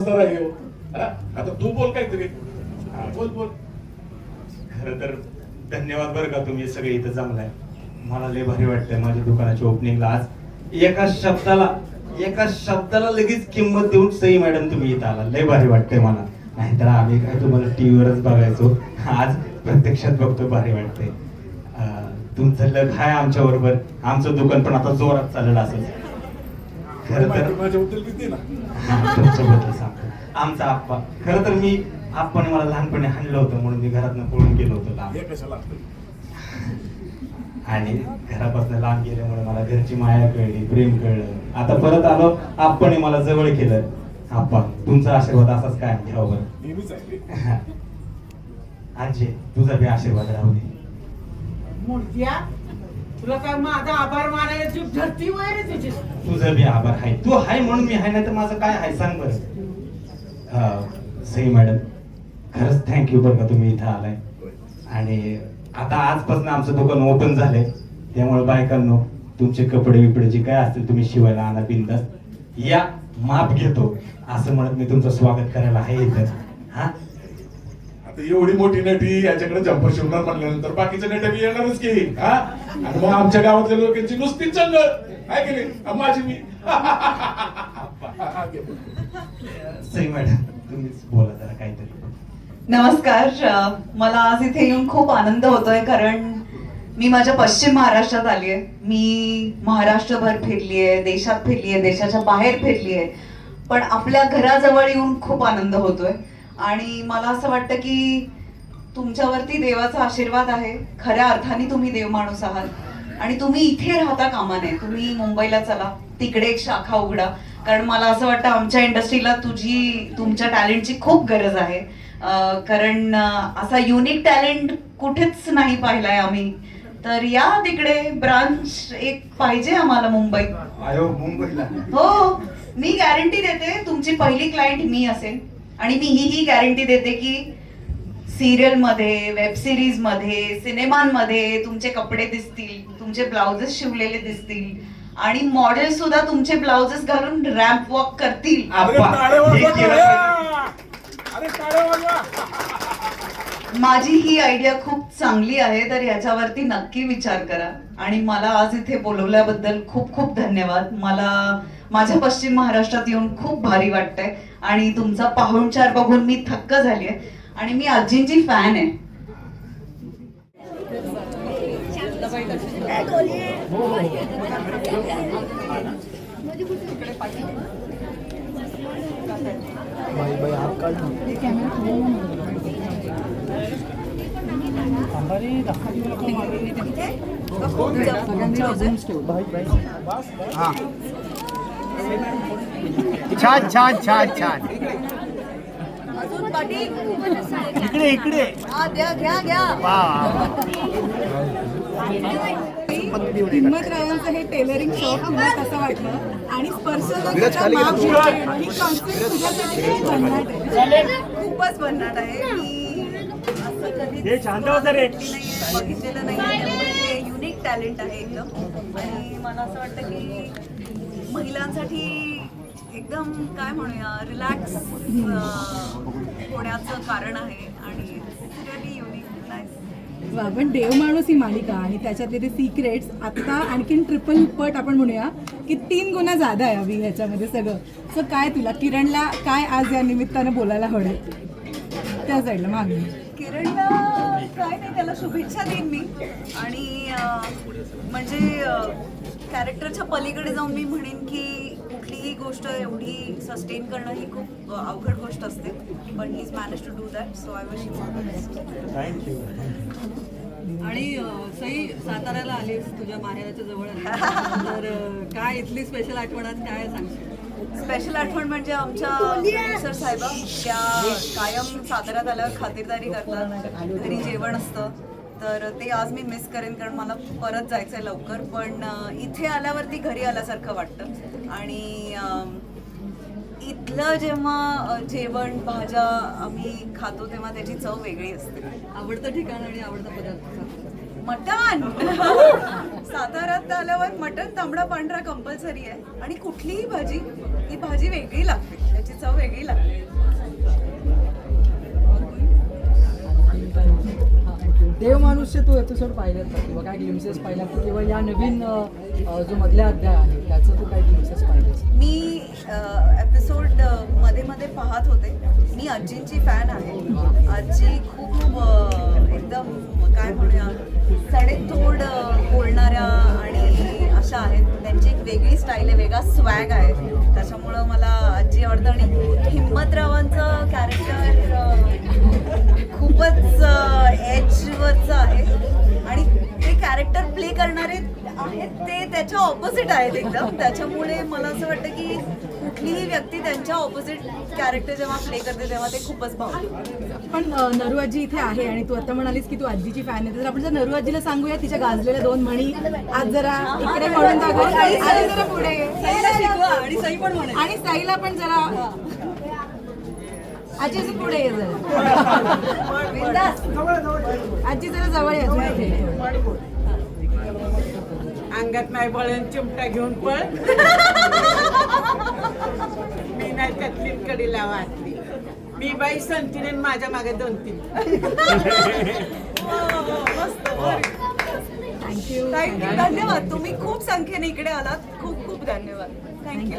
आता तू बोल काहीतरी. बोल बोल. खर तर धन्यवाद बरं का तुम्ही सगळे इथं जमलाय. मला लय भारी वाटतंय माझ्या दुकानाच्या ओपनिंगला आज. एका शब्दाला एका शब्दाला लगेच किंमत देऊन सई मॅडम तुम्ही इथं आला. लय भारी वाटतंय मला. नाहीतर आम्ही काय तुम्हाला टीव्हीवरच बघायचो. आज प्रत्यक्षात बघतो भारी वाटतंय. तुमचं लग आहे आमच्या बरोबर. आमचं दुकान पण आता जोरात चाललं असं खरं तर माझ्या- माझ्याबद्दल किती ना. तुमच्याबद्दल सांगतो. आमचा आप्पा. खरं तर मी आप्पाने मला लहानपणी हाणलं होतं म्हणून मी घरातनं पळून गेलो होतो लांब हे कशाला? आणि घरापासून लांब गेल्यामुळे मला घरची माया कळली प्रेम कळलं. आता परत आलो आप्पाने मला जवळ केलं. आप्पा तुमचा आशीर्वाद असाच काय घ्यावं बरं. नेहमीच आहे. आजी तुझा बी आशीर्वाद राहू दे. तुला काय माझा आभार मानायला जीभ धरती वगैरे तुझी? तुझं बी आभार आहे. तू आहे म्हणून मी हाय नाही तर माझं काय आहे सांग बरं. अं, सई मॅडम. खरंच थँक्यू बरं का तुम्ही इथं आलाय. आणि आता आजपासून आमचं दुकान ओपन झालंय. त्यामुळे बायकांनो तुमचे कपडे बिपडे जे काय असतील तुम्ही शिवायला आणा बिंदास. या माप घेतो. असं म्हणत मी तुमचं स्वागत करायला आहे इथं. हा? आता एवढी मोठी नटी याच्याकडे जम्पर शिवणार म्हणल्यानंतर बाकीच्या नट्या बी येणारच की. हा? आणि मग आमच्या गावातल्या लोकांची नुसतीच चंग काय केली माझी मी. सई मॅडम तुम्हीच बोला जरा काहीतरी. नमस्कार. मला आज इथे येऊन खूप आनंद होतोय कारण मी माझ्या पश्चिम महाराष्ट्रात आली आहे. मी महाराष्ट्रभर फिरली आहे देशात फिरली आहे देशाच्या बाहेर फिरली आहे. पण आपल्या घराजवळ येऊन खूप आनंद होतोय. आणि मला असं वाटतं की तुमच्यावरती देवाचा आशीर्वाद आहे. खऱ्या अर्थाने तुम्ही देव माणूस आहात. आणि तुम्ही इथे राहता कामा नये. तुम्ही मुंबईला चला. तिकडे एक शाखा उघडा. कारण मला असं वाटतं आमच्या इंडस्ट्रीला तुझी तुमच्या टॅलेंटची खूप गरज आहे. कारण असा युनिक टॅलेंट कुठेच नाही पाहिलाय आम्ही. तर या तिकडे ब्रांच एक पाहिजे आम्हाला मुंबईत आयो मुंबईला. हो. मी गॅरंटी देते तुमची पहिली क्लायंट मी असेल. आणि मी ही ही गॅरंटी देते की सिरियलमध्ये वेब सिरीजमध्ये सिनेमांमध्ये तुमचे कपडे दिसतील तुमचे ब्लाउजेस शिवलेले दिसतील. आणि मॉडेल सुद्धा तुमचे ब्लाउजेस घालून रॅम्प वॉक करतील. हे. माझी ही आयडिया खूप चांगली आहे तर याच्यावरती नक्की विचार करा. आणि मला आज इथे बोलवल्याबद्दल खूप खूप धन्यवाद. मला माझ्या पश्चिम महाराष्ट्रात येऊन खूप भारी वाटतंय. आणि तुमचा पाहुणचार बघून मी थक्क झाली आहे. आणि मी आजींची फॅन आहे. छान छान छान छान. इकडे इकडे. वा हे टेलरिंग शॉप कसं वाटलं? आणि स्पर्श जो विराज त्याचा खाली माप गेला. घेतोय, ही concept तुझ्यासाठी किती भन्नाट आहे? खूपच भन्नाट आहे. मी असं कधीच नाहीये, बघितलेलं नाही टॅलेंट आहे एकदम. आणि मला असं वाटतं की महिलांसाठी एकदम काय म्हणूया रिलॅक्स होण्याचं कारण आहे आणि रिअली युनिक नाईस वा, पण देव माणूस ही मालिका आणि त्याच्यातले ते सिक्रेट्स आता आणखीन ट्रिपल पट आपण म्हणूया की तीन गुन्हा जादा आहे अभि ह्याच्यामध्ये सगळं. सो काय तुला? किरणला काय आज या निमित्तानं बोलायला हवं त्या साईडला मागणी किरणला काय नाही त्याला शुभेच्छा देईन मी. आणि म्हणजे कॅरेक्टरच्या पलीकडे जाऊन मी म्हणेन की कुठलीही गोष्ट एवढी सस्टेन करणं ही खूप अवघड गोष्ट असते. पण he is manage to do that so I wish thank you आणि सई साताऱ्याला आलीस तुझ्या माहेराच्या जवळ. तर काय इथली स्पेशल आठवण आज काय सांगशील? स्पेशल आठवण म्हणजे आमच्या प्रोड्युसर साहेबा त्या कायम साताऱ्यात आल्यावर खातिरदारी करतात घरी जेवण असतं. तर ते आज मी मिस करेन कारण मला परत जायचं आहे लवकर. पण इथे आल्यावरती घरी आल्यासारखं वाटतं. आणि इथलं जेव्हा जेवण भाज्या आम्ही खातो तेव्हा त्याची चव वेगळी असते. आवडतं ठिकाण आणि आवडतं पदार्थ. मटण! साताऱ्यात आल्यावर मटण तांबडा पांढरा कंपल्सरी आहे. आणि कुठलीही भाजी ही भाजी वेगळी लागते. त्याची चव वेगळी लागते. देव माणूसचे तू एपिसोड पाहिलेत का? किंवा काय ग्लिम्सेस पाहिला किंवा या नवीन जो मधल्या अध्याय आहे त्याचं तू काय ग्लिम्सेस पाहिलेस? मी एपिसोडमध्ये मध्ये पाहत होते. मी आजींची फॅन आहे. आजी खूप एकदम काय म्हणूया सडेतोड बोलणाऱ्या आणि अशा आहेत. त्यांची एक वेगळी स्टाईल आहे वेगळा स्वॅग आहे. त्याच्यामुळं मला करणारे आहेत ते त्याच्या ऑपोजिट आहेत एकदम. त्याच्यामुळे मला असं वाटतं की कुठलीही व्यक्ती त्यांच्या ऑपोजिट कॅरेक्टर जेव्हा प्ले करते तेव्हा ते खूपच भावतं पण नरू आजी इथे आहे आणि तू आता म्हणालीस की तू आजीची फॅन आहे तर आपण जर नरू आजीला सांगूया तिच्या गाजलेल्या दोन म्हणी आज जरा इकडे म्हणून दाखव आणि जरा पुढे आणि सई पण म्हणे. आणि साईला पण जरा आजी पुढे ये जरा. आजी जरा जवळ इथे. अंगात नाही बळण चिमटा घेऊन पळ. मी नाही त्यातली कडी लावा मी बाई संतीने माझ्या मागे दोन तीन. थँक्यू धन्यवाद. तुम्ही खूप संख्येने इकडे आलात. खूप खूप धन्यवाद. थँक्यू